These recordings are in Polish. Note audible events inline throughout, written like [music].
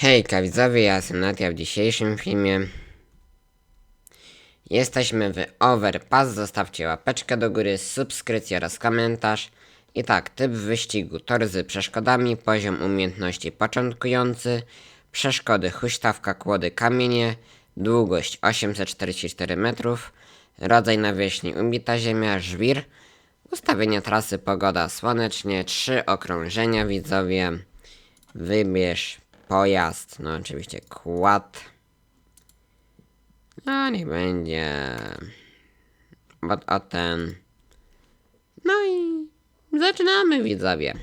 Hejka widzowie, ja jestem Natia w dzisiejszym filmie. Jesteśmy w Overpass, zostawcie łapeczkę do góry, subskrypcję oraz komentarz. I tak, typ wyścigu, tor z przeszkodami, poziom umiejętności początkujący, przeszkody huśtawka, kłody, kamienie, długość 844 metrów, rodzaj nawierzchni ubita ziemia, żwir, ustawienia trasy, pogoda słonecznie, trzy okrążenia widzowie. Wybierz pojazd, no oczywiście kład. No niech będzie. Bo o ten. No i zaczynamy widzowie.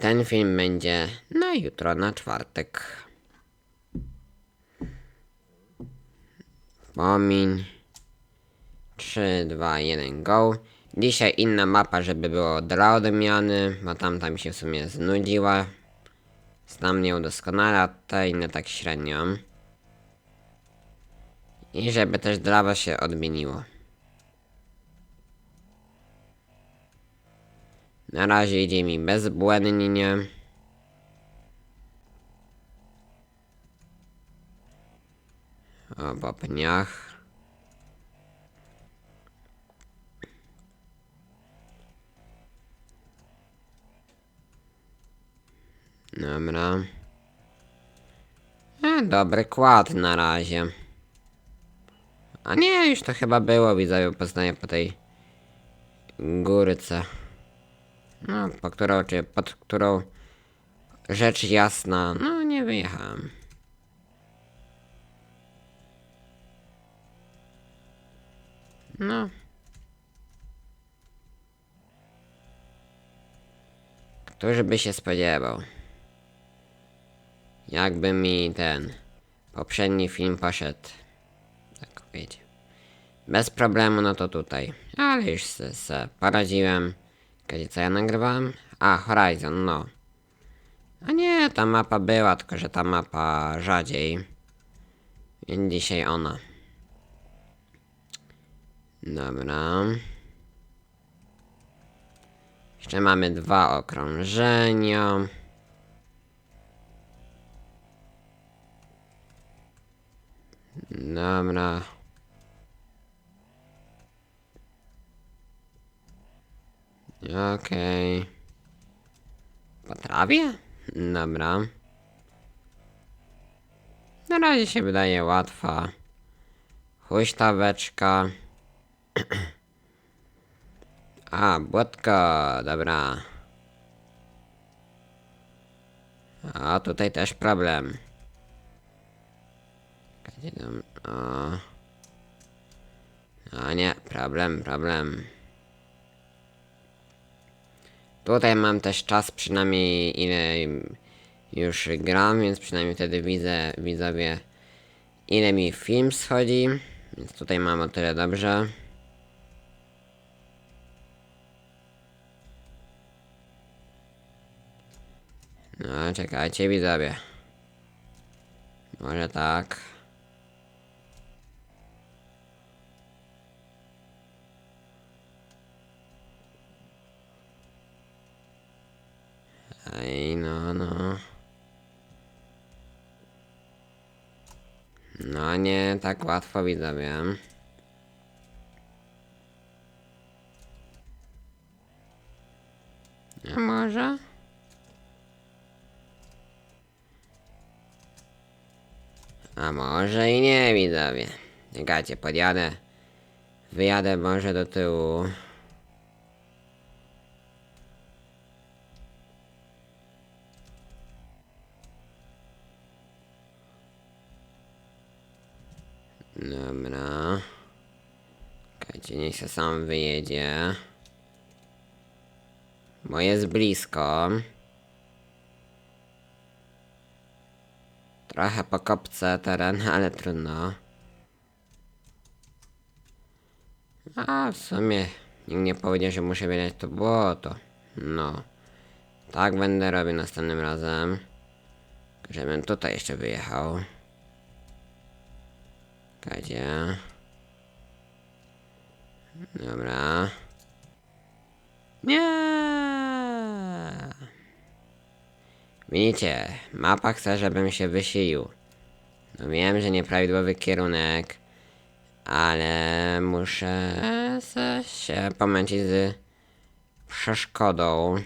Ten film będzie na jutro, na czwartek. Pomiń. 3, 2, 1, go. Dzisiaj inna mapa, żeby było dla odmiany, bo tamta mi się w sumie znudziła. Znam nie udoskonale, a te inne tak średnio. I żeby też dla was się odmieniło. Na razie idzie mi bezbłędnie. O, po pniach. Dobra. E, dobry kład na razie. A nie, już to chyba było, widzowie, poznaję po tej górce. No, po którą, czy pod którą rzecz jasna, no nie wyjechałem. No. Któż by się spodziewał? Jakby mi ten poprzedni film poszedł. Tak wiecie. Bez problemu, no to tutaj. Ale już se, se poradziłem. Kiedy co ja nagrywałem? A, Horizon, no. A nie, ta mapa była, tylko że ta mapa rzadziej. Więc dzisiaj ona. Dobra. Jeszcze mamy dwa okrążenia. Dobra. Okej. Potrafię? Dobra. Na razie się wydaje łatwa. Huśtaweczka. [clears throat] A, błotko, dobra. A tutaj też problem. Gdzie tam? O. A nie, problem, problem. Tutaj mam też czas przynajmniej ile już gram, więc przynajmniej wtedy widzę, widzowie ile mi film schodzi. Więc tutaj mam o tyle dobrze. No, czekajcie widzowie. Może tak. Ej, no, no. No nie tak łatwo widzowie. A może? A może i nie widzowie. Czekajcie, podjadę. Wyjadę może do tyłu. Dobra. Czekajcie, niech się sam wyjedzie. Bo jest blisko. Trochę pokopce teren, [laughs] ale trudno. A w sumie nikt nie powiedział, że muszę wiedzieć to błoto. No. Tak będę robił następnym razem. Żebym tutaj jeszcze wyjechał. Czekajcie. Dobra. Nie. Widzicie, mapa chce, żebym się wysilił. No wiem, że nieprawidłowy kierunek, ale muszę się pomęczyć z przeszkodą.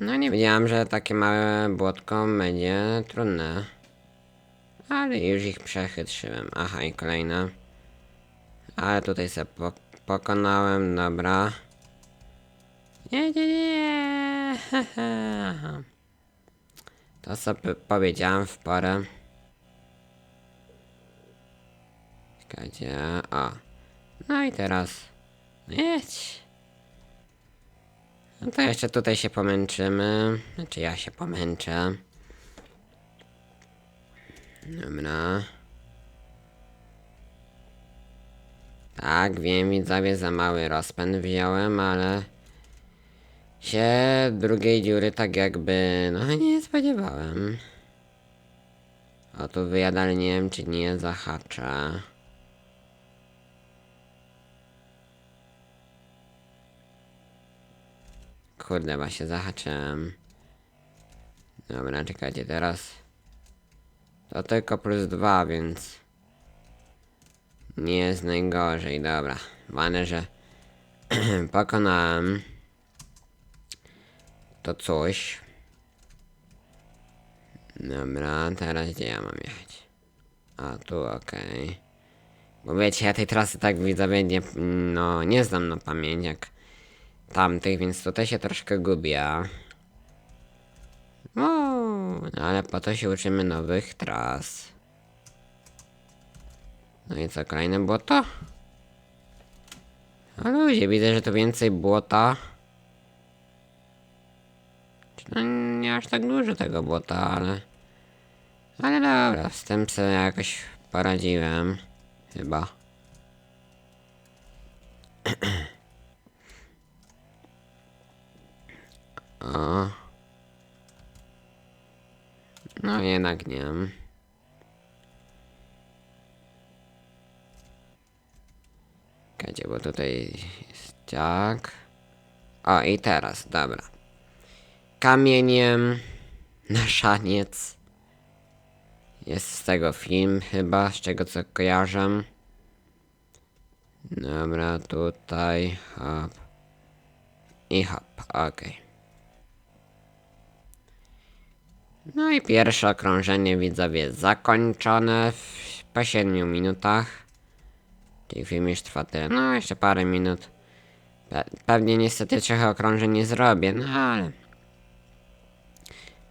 No nie wiedziałam, że takie małe błotko będzie trudne. Ale już ich przechytrzyłem. Aha, i kolejna. Ale tutaj sobie po pokonałem, dobra. Nie, nie, nie. [laughs] To sobie powiedziałem w porę. Czekajcie, o. No i teraz. Jedź. No to jeszcze tutaj się pomęczymy. Znaczy ja się pomęczę. Dobra. Tak, wiem widzowie, za mały rozpęd wziąłem, ale się drugiej dziury tak jakby, no nie spodziewałem. O tu wyjadę, ale nie wiem czy nie zahaczę. Kurde, chyba się zahaczyłem. Dobra, czekajcie, teraz... To tylko plus dwa, więc... Nie jest najgorzej, dobra. Wane, że [clears throat] pokonałem to coś. Dobra, teraz gdzie ja mam jechać? A tu okej. Bo wiecie, ja tej trasy tak widzowie nie, no, nie znam na pamięć jak tamtych, więc tutaj się troszkę gubię. O, no ale po to się uczymy nowych tras. No i co, kolejne błoto? A ludzie, widzę, że to więcej błota. No nie aż tak dużo tego błota, ale... Ale dobra, z tym sobie jakoś poradziłem. Chyba. [clears throat] O. No jednak nie. Czekajcie, bo tutaj jest tak. O i teraz, dobra. Kamieniem na szaniec. Jest z tego film chyba, z czego co kojarzę. Dobra, tutaj hop. I hop, okej. No i pierwsze okrążenie widzowie zakończone w, po 7 minutach. Czyli film już trwa tyle, no jeszcze parę minut. Pe pewnie niestety trzech okrążeń nie zrobię, no ale...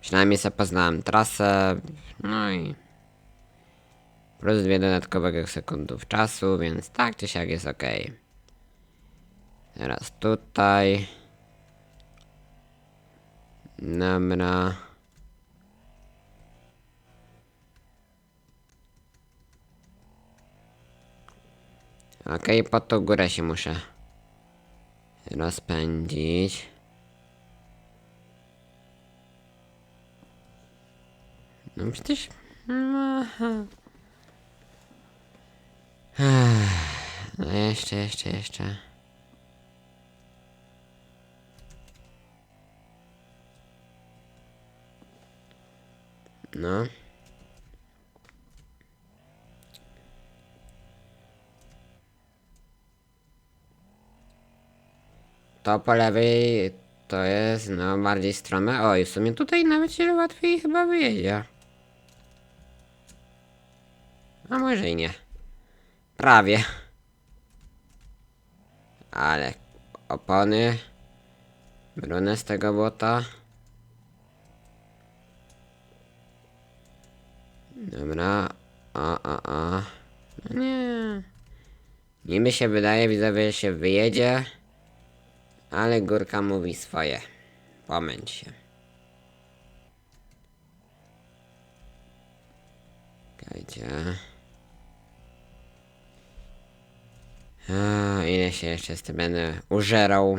Przynajmniej sobie poznałem trasę, no i... Plus dwie dodatkowego sekundów czasu, więc tak czy siak jest ok. Teraz tutaj. Dobra. Okej, okay, pod tą górę się muszę rozpędzić. No przecież... Aha. No jeszcze, jeszcze, jeszcze. No. To po lewej to jest no bardziej strome. Oj, w sumie tutaj nawet się łatwiej chyba wyjedzie. A może i nie. Prawie. Ale opony. Brunę z tego błota. Dobra. O, o, o. No nie. Niby się wydaje, widzowie, że się wyjedzie. Ale górka mówi swoje. Pomęć się. Czekajcie. A, ile się jeszcze z tym będę użerał.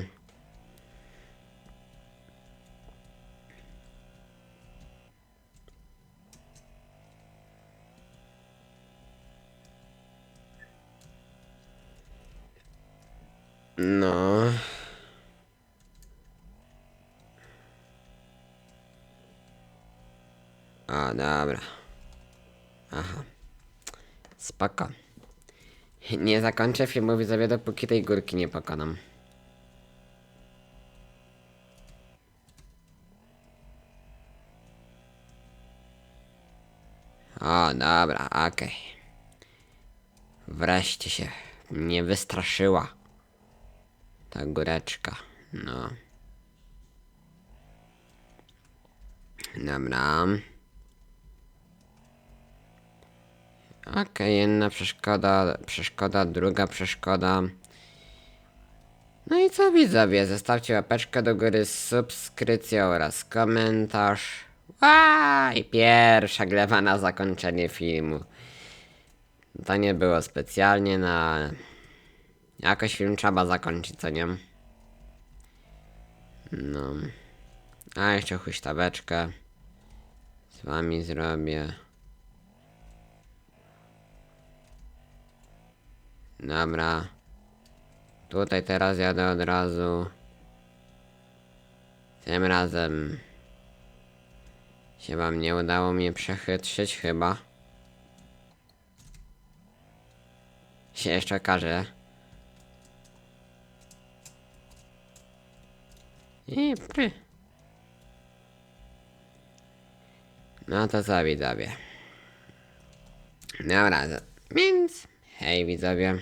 No. O, dobra. Aha. Spoko. Nie zakończę filmu widzowie, dopóki tej górki nie pokonam. O, dobra, okej. Wreszcie się nie wystraszyła. Ta góreczka, no. Dobra. Okej, jedna przeszkoda, przeszkoda, druga przeszkoda. No i co widzowie, zostawcie łapeczkę do góry, subskrypcję oraz komentarz. Ła! I pierwsza glewa na zakończenie filmu. To nie było specjalnie na... Jakoś film trzeba zakończyć, co nie? No. A jeszcze huśtaweczkę. Z wami zrobię. Dobra. Tutaj teraz jadę od razu. Tym razem się wam nie udało mnie przechytrzyć chyba. Się jeszcze okaże. I pry. No to co widzowie. Dobra, więc hej widzowie.